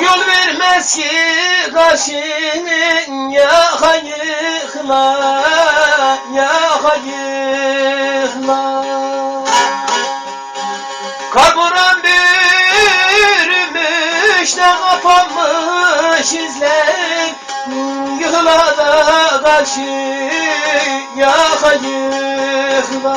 Yol vermez ki karşının ya hayıkla ya hayıkla Kaburan bürümüş de kapanmış izler Yıkıla da karşı yaka yıkıla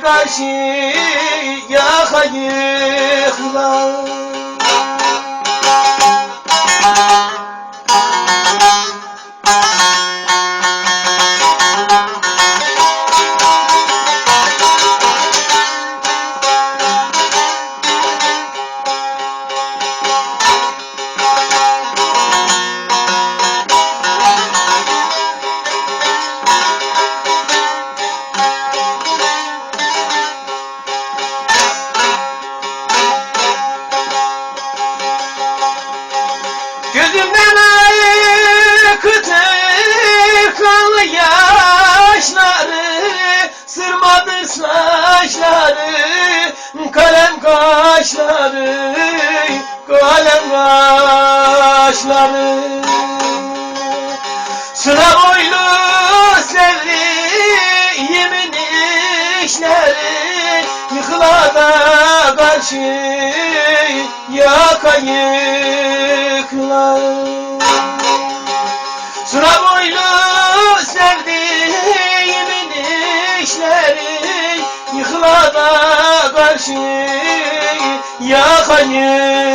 karşı ya hayırlar akıtır kanlı yaşları Sırmadır saçları Kalem kaşları Kalem kaşları. Sıra boylu sevdiğimin işleri Yıkıla da karşı yakayıklar Da karşı yakayıklar